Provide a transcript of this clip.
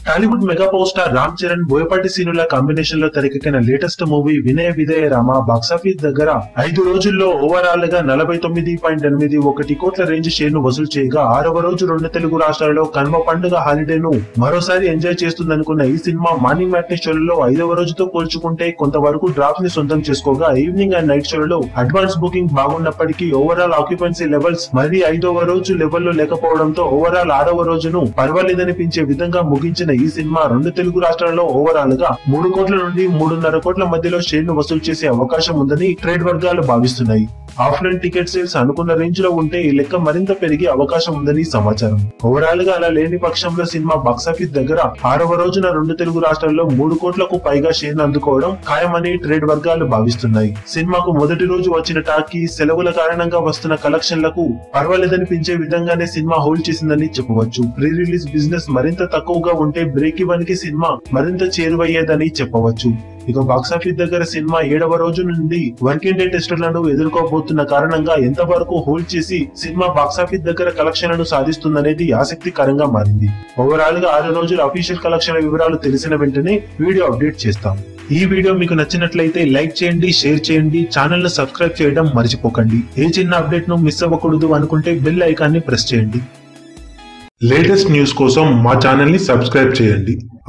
Tollywood mega power star Ram Charan Boyapati సీనుల కాంబినేషన్లో తెరకెక్కిన latest movie Vinaya Vidheya Rama box office దగ్గర ఐదు రోజుల్లో ఓవరాల్గా నలభై తొమ్మిది పాయింట్ ఎనిమిది ఒకటి కోట్ల రేంజ్ షేర్ను వసూలు చేయగా ఆరవ రోజు రెండు తెలుగు రాష్ట్రాల్లో కనుమ పండుగ హాలిడేను మరోసారి ఎంజాయ్ చేస్తుందనుకున్న ఈ సినిమా మార్నింగ్ మ్యాట్నీ షోలలో ఐదవ రోజుతో పోల్చుకుంటే కొంతవరకు డ్రాప్ని సొంతం చేసుకోగా ఈవినింగ్ అండ్ నైట్ షోలలో అడ్వాన్స్ బుకింగ్ బాగున్నప్పటికీ ఓవరాల్ ఆక్యుపెన్సీ లెవెల్స్ మరీ ఐదవ రోజు లెవెల్లో లేకపోవడంతో ఓవరాల్ ఆరవ రోజును పర్వాలేదనిపించే విధంగా ముగించిన ఈ సినిమా రెండు తెలుగు రాష్ట్రాల్లో ఓవరాల్గా మూడు కోట్ల నుండి మూడున్నర కోట్ల మధ్యలో షేర్ను వసూలు చేసే అవకాశం ఉందని ట్రేడ్ వర్గాలు భావిస్తున్నాయి. ఆఫ్లైన్ టికెట్ సేల్స్ అనుకున్న రేంజ్లో ఉంటే ఈ లెక్క మరింత పెరిగే అవకాశం ఉందని సమాచారం. ఓవరాల్గా అలా లేని పక్షంలో సినిమా బాక్సాఫీస్ దగ్గర ఆరవ రోజున రెండు తెలుగు రాష్ట్రాల్లో మూడు కోట్లకు పైగా షేర్ అందుకోవడం ఖాయమని ట్రేడ్ వర్గాలు భావిస్తున్నాయి. సినిమాకు మొదటి రోజు వచ్చిన టాకీ సెలవుల కారణంగా వస్తున్న కలెక్షన్లకు పర్వాలేదనిపించే విధంగానే సినిమా హోల్డ్ చేసిందని చెప్పవచ్చు. ప్రీ రిలీజ్ బిజినెస్ మరింత తక్కువగా ఉంటే బ్రేక్ ఇవ్వనికి కి సినిమా మరింత చేరువయ్యేదని చెప్పవచ్చు. ఇక బాక్సాఫీస్ దగ్గర సినిమా ఏడవ రోజు నుండి వర్కింగ్ డే టెస్టులను ఎదుర్కోబోతున్న కారణంగా ఎంతవరకు హోల్డ్ చేసి సినిమా బాక్సాఫీస్ దగ్గర కలెక్షన్లను సాధిస్తుందనేది ఆసక్తికరంగా మారింది. ఓవరాల్గా ఆరు రోజుల అఫీషియల్ కలెక్షన్ వివరాలు తెలిసిన వెంటనే వీడియో అప్డేట్ చేస్తాం. ఈ వీడియో మీకు నచ్చినట్లయితే లైక్ చేయండి షేర్ చేయండి ఛానల్ను సబ్స్క్రైబ్ చేయడం మర్చిపోకండి. ఏ చిన్న అప్డేట్ను మిస్ అవ్వకూడదు అనుకుంటే బెల్ ఐకాన్ని ప్రెస్ చేయండి. లేటెస్ట్ న్యూస్ కోసం మా ఛానల్ని సబ్స్క్రైబ్ చేయండి.